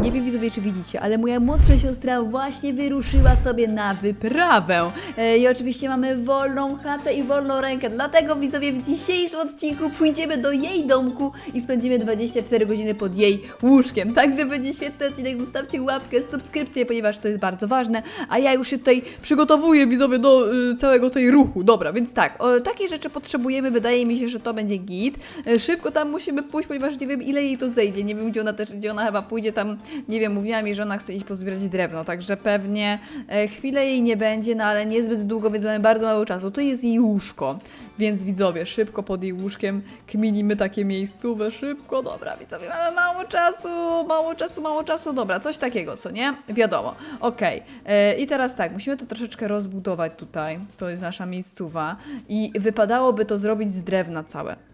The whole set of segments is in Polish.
Nie wiem widzowie, czy widzicie, ale moja młodsza siostra właśnie wyruszyła sobie na wyprawę. E, I oczywiście mamy wolną chatę i wolną rękę, dlatego widzowie w dzisiejszym odcinku pójdziemy do jej domku i spędzimy 24 godziny pod jej łóżkiem. Także będzie świetny odcinek, zostawcie łapkę, subskrypcję, ponieważ to jest bardzo ważne, a ja już się tutaj przygotowuję widzowie do y, całego tej ruchu. Dobra, więc tak, o, takie rzeczy potrzebujemy, wydaje mi się, że to będzie git. E, Szybko tam musimy pójść, ponieważ nie wiem ile jej to zejdzie, nie wiem gdzie ona też, gdzie ona chyba pójdzie tam, nie wiem, mówiła mi, że ona chce iść pozbierać drewno, także pewnie e, chwilę jej nie będzie, no ale niezbyt długo, więc mamy bardzo mało czasu. To jest jej łóżko, więc widzowie, szybko pod jej łóżkiem kminimy takie miejscowe, szybko, dobra, widzowie, mamy mało czasu, mało czasu, mało czasu, dobra, coś takiego, co nie? Wiadomo, okej. E, I teraz tak, musimy to troszeczkę rozbudować tutaj, to jest nasza miejscowa i wypadałoby to zrobić z drewna całe.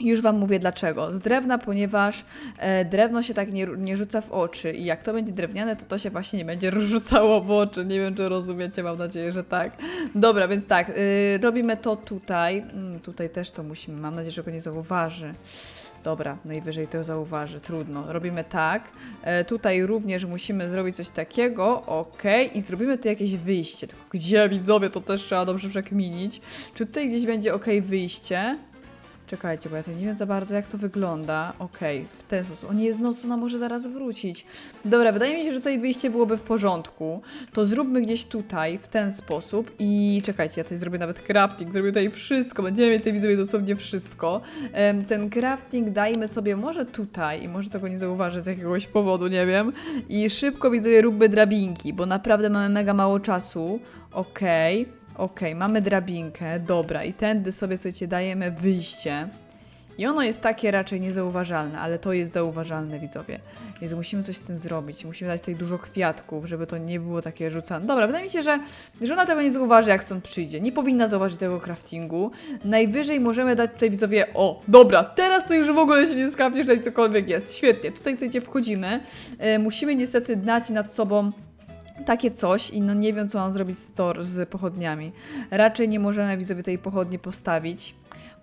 Już Wam mówię dlaczego. Z drewna, ponieważ e, drewno się tak nie, nie rzuca w oczy i jak to będzie drewniane, to to się właśnie nie będzie rzucało w oczy. Nie wiem, czy rozumiecie, mam nadzieję, że tak. Dobra, więc tak, y, robimy to tutaj. Mm, tutaj też to musimy, mam nadzieję, że go nie zauważy. Dobra, najwyżej to zauważy, trudno. Robimy tak. E, tutaj również musimy zrobić coś takiego, ok, i zrobimy tu jakieś wyjście. Tylko gdzie, widzowie, to też trzeba dobrze przekminić. Czy tutaj gdzieś będzie ok wyjście? Czekajcie, bo ja tutaj nie wiem za bardzo, jak to wygląda. Okej, w ten sposób. O nie, z nocy ona może zaraz wrócić. Dobra, wydaje mi się, że tutaj wyjście byłoby w porządku. To zróbmy gdzieś tutaj, w ten sposób. I czekajcie, ja tutaj zrobię nawet crafting, zrobię tutaj wszystko. Będziemy mieć tutaj widzowie dosłownie wszystko. Ten crafting dajmy sobie może tutaj i może tego nie zauważy z jakiegoś powodu, nie wiem. I szybko widzowie róbmy drabinki, bo naprawdę mamy mega mało czasu. Okej. Okej, mamy drabinkę, dobra, i tędy sobie, słuchajcie, dajemy wyjście. I ono jest takie raczej niezauważalne, ale to jest zauważalne, widzowie. Więc musimy coś z tym zrobić. Musimy dać tutaj dużo kwiatków, żeby to nie było takie rzucane. Dobra, wydaje mi się, że, że ona tego nie zauważy, jak stąd przyjdzie. Nie powinna zauważyć tego craftingu. Najwyżej możemy dać tutaj, widzowie, o, dobra, teraz to już w ogóle się nie skapniesz, tutaj cokolwiek jest. Świetnie, tutaj, słuchajcie, wchodzimy. E, musimy niestety dać nad sobą takie coś i no nie wiem, co mam zrobić z, tor, z pochodniami. Raczej nie możemy widzowie tej pochodni postawić,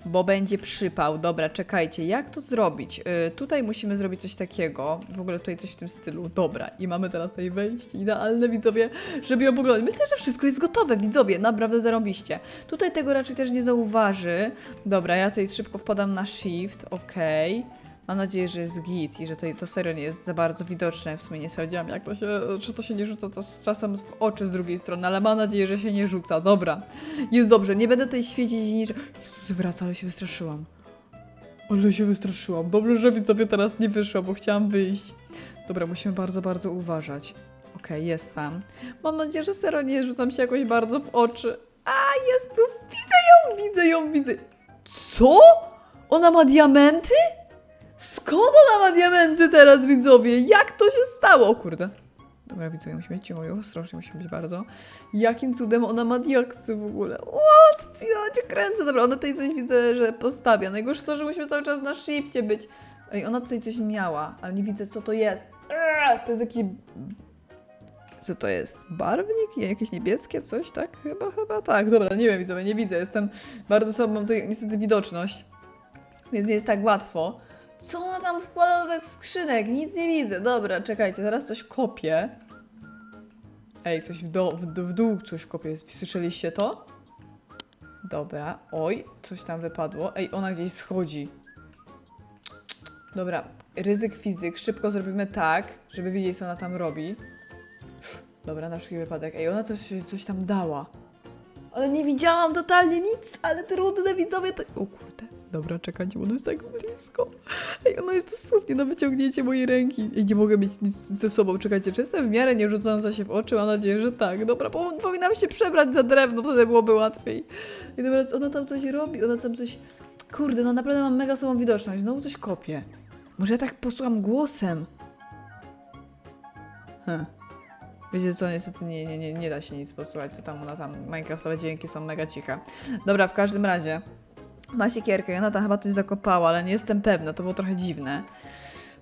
bo będzie przypał. Dobra, czekajcie, jak to zrobić? Y, tutaj musimy zrobić coś takiego, w ogóle tutaj coś w tym stylu. Dobra, i mamy teraz tutaj wejście idealne, widzowie, żeby ją poglądać. Myślę, że wszystko jest gotowe, widzowie, naprawdę zarobiście. Tutaj tego raczej też nie zauważy. Dobra, ja tutaj szybko wpadam na shift, okej. Mam nadzieję, że jest git i że to, to serio nie jest za bardzo widoczne. W sumie nie sprawdziłam, jak to się, czy to się nie rzuca to czasem w oczy z drugiej strony, ale mam nadzieję, że się nie rzuca. Dobra, jest dobrze. Nie będę tutaj świecić niż... Jezus, ale się wystraszyłam. Ale się wystraszyłam. Dobrze, że widzowie teraz nie wyszło, bo chciałam wyjść. Dobra, musimy bardzo, bardzo uważać. Okej, jest tam. Mam nadzieję, że serio nie rzucam się jakoś bardzo w oczy. A, jest tu! Widzę ją, widzę ją, widzę. Co? Ona ma diamenty? Skąd ona ma diamenty teraz, widzowie? Jak to się stało? O kurde. Dobra, widzowie, musimy być cicho, ostrożnie musimy być bardzo. Jakim cudem ona ma diaksy w ogóle? What? Ja cię kręcę. Dobra, ona tutaj coś widzę, że postawia. Najgorsze to, że musimy cały czas na shifcie być. Ej, ona tutaj coś miała, ale nie widzę, co to jest. Eee, To jest jakiś... Co to jest? Barwnik? Jakieś niebieskie? Coś, tak? Chyba, chyba tak. Dobra, nie wiem, widzowie, nie widzę. Jestem bardzo słabą, tutaj niestety widoczność. Więc nie jest tak łatwo. Co ona tam wkłada do tych skrzynek? Nic nie widzę. Dobra, czekajcie, zaraz coś kopię. Ej, ktoś w, do, w, w dół coś kopie. Słyszeliście to? Dobra, oj, coś tam wypadło. Ej, ona gdzieś schodzi. Dobra, ryzyk fizyk. Szybko zrobimy tak, żeby wiedzieć, co ona tam robi. Dobra, na wszelki wypadek. Ej, ona coś, coś tam dała. Ale nie widziałam totalnie nic, ale trudne widzowie to... O kurde. Dobra, czekajcie, bo ona jest tak blisko. Ej, ona jest dosłownie na wyciągnięcie mojej ręki. I nie mogę mieć nic ze sobą. Czekajcie, czy jestem w miarę nie rzucająca się w oczy? Mam nadzieję, że tak. Dobra, po, powinnam się przebrać za drewno, wtedy byłoby łatwiej. I dobra, ona tam coś robi, ona tam coś... Kurde, no naprawdę mam mega słabą widoczność. Znowu coś kopie. Może ja tak posłucham głosem? Hm. Wiecie co, niestety nie, nie, nie, nie da się nic posłuchać, co tam ona tam, Minecraftowe dźwięki są mega ciche. Dobra, w każdym razie, ma siekierkę i ona tam chyba coś zakopała, ale nie jestem pewna, to było trochę dziwne.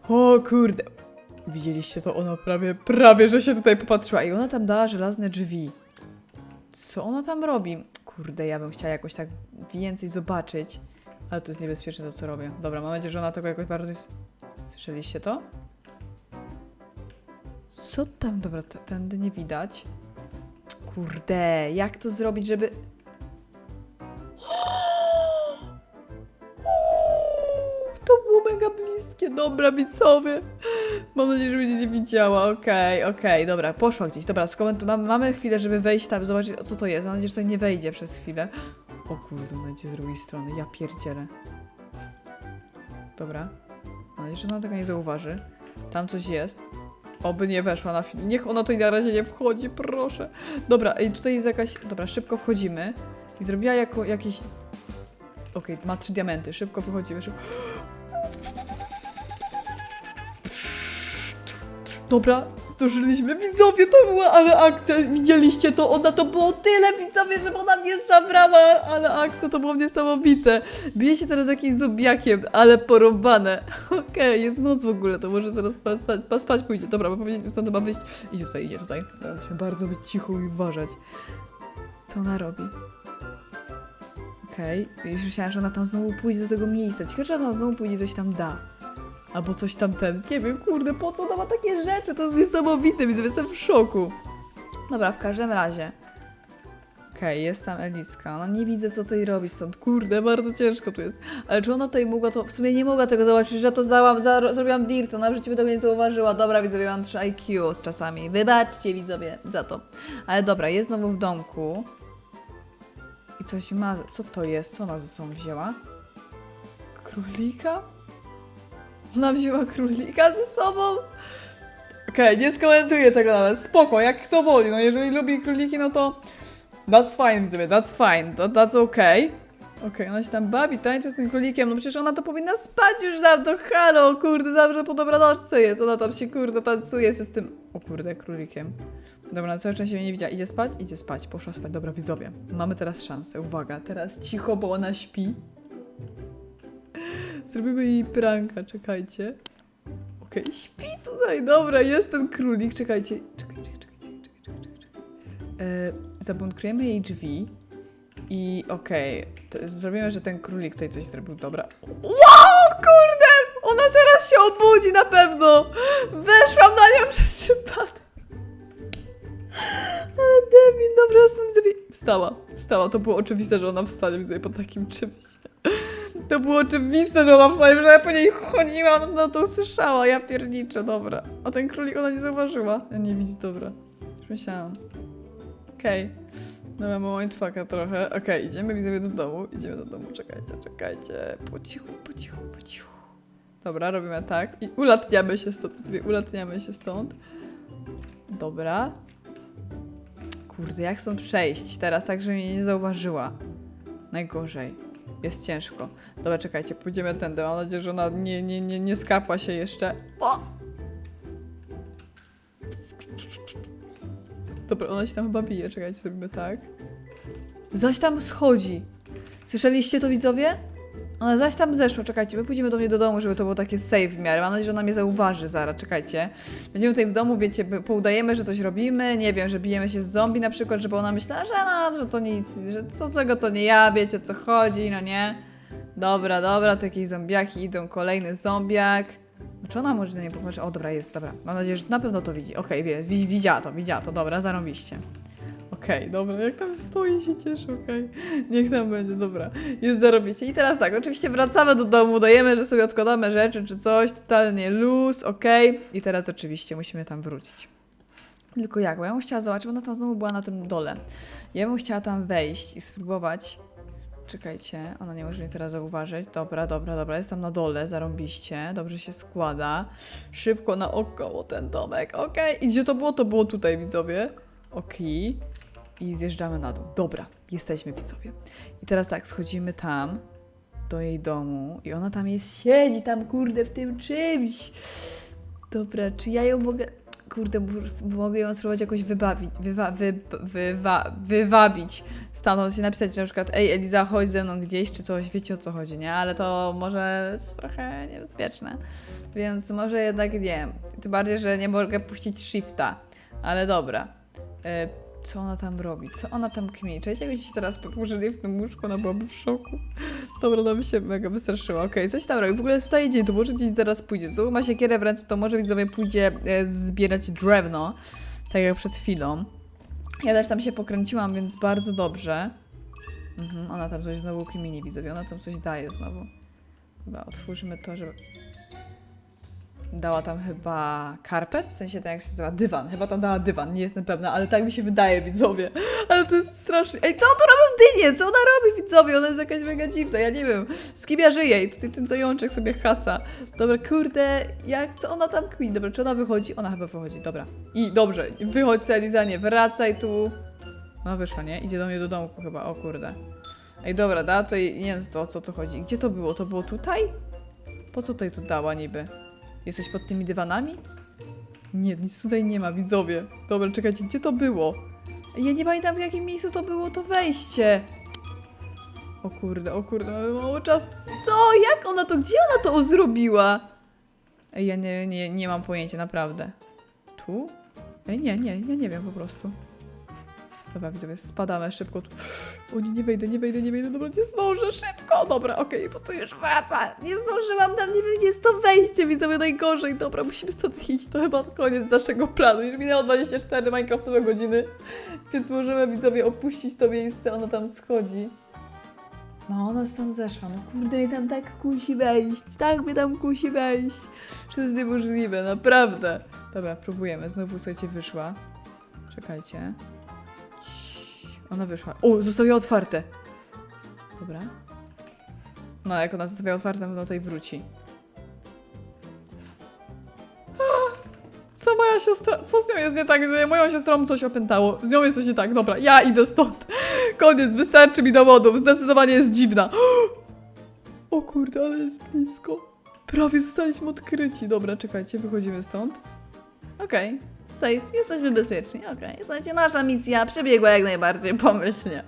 O kurde, widzieliście to? Ona prawie, prawie, że się tutaj popatrzyła i ona tam dała żelazne drzwi. Co ona tam robi? Kurde, ja bym chciała jakoś tak więcej zobaczyć, ale to jest niebezpieczne to, co robię. Dobra, mam nadzieję, że ona tego jakoś bardzo... Słyszeliście to? Co tam? Dobra, tędy nie widać. Kurde, jak to zrobić, żeby... dobra, widzowie. Mam nadzieję, że mnie nie widziała. Okej, okej, dobra, poszła gdzieś. Dobra, skomentu- mamy, chwilę, żeby wejść tam, zobaczyć, co to jest. Mam nadzieję, że to nie wejdzie przez chwilę. O kurde, ona idzie z drugiej strony. Ja pierdzielę. Dobra. Mam nadzieję, że ona tego nie zauważy. Tam coś jest. Oby nie weszła na film. Niech ona tutaj na razie nie wchodzi, proszę. Dobra, i tutaj jest jakaś... Dobra, szybko wchodzimy. I zrobiła jako, jakieś... Okej, ma trzy diamenty. Szybko wychodzimy. Szybko. Dobra, zdążyliśmy. Widzowie, to była ale akcja. Widzieliście to? Ona to było tyle, widzowie, że ona mnie zabrała. Ale akcja to było niesamowite. Bije się teraz jakimś zobiakiem, ale porąbane. Okej, jest noc w ogóle, to może zaraz spać, spać, pójdzie. Dobra, bo powiedzieliśmy stąd ma wyjść. Idzie tutaj, idzie tutaj. Musimy bardzo być cicho i uważać. Co ona robi? Okej, już myślałam, że ona tam znowu pójdzie do tego miejsca. Ciekawe, czy ona tam znowu pójdzie coś tam da. Albo coś tam ten. Nie wiem, kurde, po co ona ma takie rzeczy? To jest niesamowite, widzę, jestem w szoku. Dobra, w każdym razie. Okej, jest tam Eliska. No nie widzę, co tutaj robi stąd. Kurde, bardzo ciężko tu jest. Ale czy ona tutaj mogła to... W sumie nie mogła tego zobaczyć, że to załam, za, zrobiłam dirt, ona w życiu by tego nie zauważyła. Dobra, widzowie, mam 3 IQ czasami. Wybaczcie, widzowie, za to. Ale dobra, jest znowu w domku. I coś ma... Co to jest? Co ona ze sobą wzięła? Królika? Ona wzięła królika ze sobą? Okej, nie skomentuję tego nawet. Spoko, jak kto woli. No jeżeli lubi króliki, no to that's fine, widzowie, that's fine. To, that's okay. Okej, ona się tam bawi, tańczy z tym królikiem. No przecież ona to powinna spać już dawno. Halo, kurde, zawsze po dobranoczce jest. Ona tam się, kurde, tancuje się z tym... O kurde, królikiem. Dobra, na całe szczęście mnie nie widziała. Idzie spać? Idzie spać. Poszła spać. Dobra, widzowie. Mamy teraz szansę. Uwaga, teraz cicho, bo ona śpi. Zrobimy jej pranka, czekajcie. Okej, śpi tutaj, dobra, jest ten królik, czekajcie. Czekajcie, czekajcie, czekajcie, czekajcie. czekajcie. E, zabunkrujemy jej drzwi i okej, to zrobimy, że ten królik tutaj coś zrobił, dobra. Wow, kurde! Ona zaraz się obudzi na pewno! Weszłam na nią przez przypadek. Ale debil, dobra, jestem. Wstała, wstała, to było oczywiste, że ona wstanie po takim czymś. To było oczywiste, że ona wstanie, że ja po niej chodziłam, ona to usłyszała, ja pierniczę, dobra. A ten królik ona nie zauważyła. Ja nie widzi, dobra. Już myślałam. Okej. Dobra, mam mindfucka trochę. Okej, idziemy widzowie do domu, idziemy do domu, czekajcie, czekajcie. Po cichu, po cichu, po cichu. Dobra, robimy tak i ulatniamy się stąd, sobie ulatniamy się stąd. Dobra. Kurde, jak stąd przejść teraz, tak, żeby mnie nie zauważyła? Najgorzej. Jest ciężko. Dobra, czekajcie, pójdziemy tędy. Mam nadzieję, że ona nie, nie, nie, nie skapła się jeszcze. O! Dobra, ona się tam chyba bije. Czekajcie, zrobimy tak. Zaś tam schodzi. Słyszeliście to, widzowie? Ona zaś tam zeszła, czekajcie, my pójdziemy do mnie do domu, żeby to było takie safe w miarę. Mam nadzieję, że ona mnie zauważy zaraz, czekajcie. Będziemy tutaj w domu, wiecie, poudajemy, że coś robimy, nie wiem, że bijemy się z zombie na przykład, żeby ona myślała, że no, że to nic, że co złego to nie ja, wiecie o co chodzi, no nie? Dobra, dobra, to jakieś zombiaki idą, kolejny zombiak. Czy ona może na mnie popatrzeć? O, dobra, jest, dobra. Mam nadzieję, że na pewno to widzi. Okej, wie, wi- widziała to, widziała to, dobra, zarąbiście. Okej, dobra, jak tam stoi się cieszy, okej. Niech tam będzie, dobra. Jest zarobicie. I teraz tak, oczywiście wracamy do domu, dajemy, że sobie odkładamy rzeczy czy coś, totalnie luz, okej. I teraz oczywiście musimy tam wrócić. Tylko jak? Bo ja bym chciała zobaczyć, bo ona tam znowu była na tym dole. Ja bym chciała tam wejść i spróbować. Czekajcie, ona nie może mnie teraz zauważyć. Dobra, dobra, dobra, jest tam na dole, zarąbiście, dobrze się składa. Szybko naokoło ten domek, okej. I gdzie to było? To było tutaj, widzowie. Okej. I zjeżdżamy na dół. Dobra, jesteśmy widzowie. I teraz tak, schodzimy tam, do jej domu i ona tam jest, siedzi tam, kurde, w tym czymś. Dobra, czy ja ją mogę... Kurde, mogę ją spróbować jakoś wybawić, wywa, wy, wywa, wywabić stamtąd, się napisać na przykład ej Eliza, chodź ze mną gdzieś, czy coś, wiecie o co chodzi, nie? Ale to może trochę niebezpieczne, więc może jednak nie. Tym bardziej, że nie mogę puścić shifta, ale dobra. Co ona tam robi? Co ona tam kmini? Cześć, jakbyście się teraz położyli w tym łóżku, ona byłaby w szoku. Dobra, ona by się mega wystraszyła. Okej, coś tam robi. W ogóle wstaje dzień, to może gdzieś zaraz pójdzie. Tu ma siekierę w ręce, to może widzowie pójdzie e, zbierać drewno. Tak jak przed chwilą. Ja też tam się pokręciłam, więc bardzo dobrze. Mhm, ona tam coś znowu kmini, widzowie. Ona tam coś daje znowu. Chyba otwórzmy to, żeby... Dała tam chyba karpet, w sensie ten jak się nazywa, dywan. Chyba tam dała dywan, nie jestem pewna, ale tak mi się wydaje, widzowie. Ale to jest strasznie. Ej, co on tu robią dynie? Co ona robi, widzowie? Ona jest jakaś mega dziwna, ja nie wiem. Z kim ja żyję? I tutaj ten zajączek sobie hasa. Dobra, kurde, jak, co ona tam kmini? Dobra, czy ona wychodzi? Ona chyba wychodzi, dobra. I dobrze, wychodź Selizanie, wracaj tu. Ona wyszła, nie? Idzie do mnie do domku chyba, o kurde. Ej, dobra, da, to nie wiem o co tu chodzi. Gdzie to było? To było tutaj? Po co tutaj to dała niby? Jesteś pod tymi dywanami? Nie, nic tutaj nie ma, widzowie. Dobra, czekajcie, gdzie to było? Ja nie pamiętam w jakim miejscu to było to wejście. O kurde, o kurde, mamy mało czasu. Co? Jak ona to, gdzie ona to zrobiła? Ej, ja nie, nie, nie mam pojęcia, naprawdę. Tu? Ej, nie, nie, ja nie wiem po prostu. Dobra, widzowie, spadamy szybko tu. O nie, nie wejdę, nie wejdę, nie wejdę, dobra, nie zdążę, szybko, dobra, okej, bo to już wraca, nie zdążyłam, tam nie wiem, gdzie jest to wejście, widzowie, najgorzej, dobra, musimy stąd iść, to chyba koniec naszego planu, już minęło 24 Minecraftowe godziny, więc możemy, widzowie, opuścić to miejsce, ona tam schodzi. No, ona tam zeszła, no kurde, mnie tam tak kusi wejść, tak mnie tam kusi wejść, że to jest niemożliwe, naprawdę. Dobra, próbujemy, znowu, słuchajcie, wyszła, czekajcie. Ona wyszła. O, zostawiła otwarte. Dobra. No, jak ona zostawiła otwarte, to tutaj wróci. Co moja siostra, co z nią jest nie tak, moją siostrą coś opętało. Z nią jest coś nie tak, dobra, ja idę stąd. Koniec, wystarczy mi dowodów, zdecydowanie jest dziwna. O kurde, ale jest blisko. Prawie zostaliśmy odkryci. Dobra, czekajcie, wychodzimy stąd. Okej, safe, jesteśmy bezpieczni, okej. Słuchajcie, nasza misja przebiegła jak najbardziej pomyślnie.